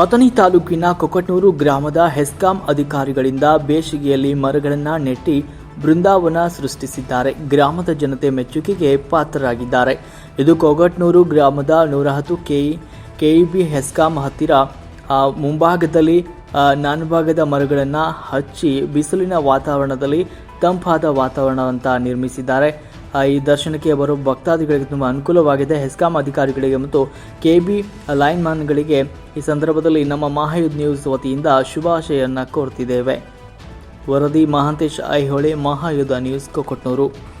ಅಥಣಿ ತಾಲೂಕಿನ ಕೊಕಟ್ನೂರು ಗ್ರಾಮದ ಹೆಸ್ಕಾಂ ಅಧಿಕಾರಿಗಳಿಂದ ಬೇಸಿಗೆಯಲ್ಲಿ ಮರಗಳನ್ನು ನೆಟ್ಟಿ ಬೃಂದಾವನ ಸೃಷ್ಟಿಸಿದ್ದಾರೆ. ಗ್ರಾಮದ ಜನತೆ ಮೆಚ್ಚುಗೆಗೆ ಪಾತ್ರರಾಗಿದ್ದಾರೆ. ಇದು ಕೊಗಟ್ನೂರು ಗ್ರಾಮದ ನೂರ ಹತ್ತು ಕೆ ಕೆಇಬಿ ಹೆಸ್ಕಾಂ ಹತ್ತಿರ ಮುಂಭಾಗದಲ್ಲಿ ನಾನ್ಭಾಗದ ಮರಗಳನ್ನು ಹಚ್ಚಿ ಬಿಸಿಲಿನ ವಾತಾವರಣದಲ್ಲಿ ತಂಪಾದ ವಾತಾವರಣ ಅಂತ ನಿರ್ಮಿಸಿದ್ದಾರೆ. ಈ ದರ್ಶನಕ್ಕೆ ಬರುವ ಭಕ್ತಾದಿಗಳಿಗೆ ತುಂಬ ಅನುಕೂಲವಾಗಿದೆ. ಹೆಸ್ಕಾಂ ಅಧಿಕಾರಿಗಳಿಗೆ ಮತ್ತು ಕೆ ಬಿ ಲೈನ್ಮನ್ಗಳಿಗೆ ಈ ಸಂದರ್ಭದಲ್ಲಿ ನಮ್ಮ ಮಹಾಯುದ್ ನ್ಯೂಸ್ ವತಿಯಿಂದ ಶುಭಾಶಯನ್ನ ಕೋರ್ತಿದ್ದೇವೆ. ವರದಿ ಮಹಾಂತೇಶ್ ಐಹೊಳೆ ಮಹಾಯುದ್ಧ ನ್ಯೂಸ್ ಕೊಕೊಟ್ನೂರು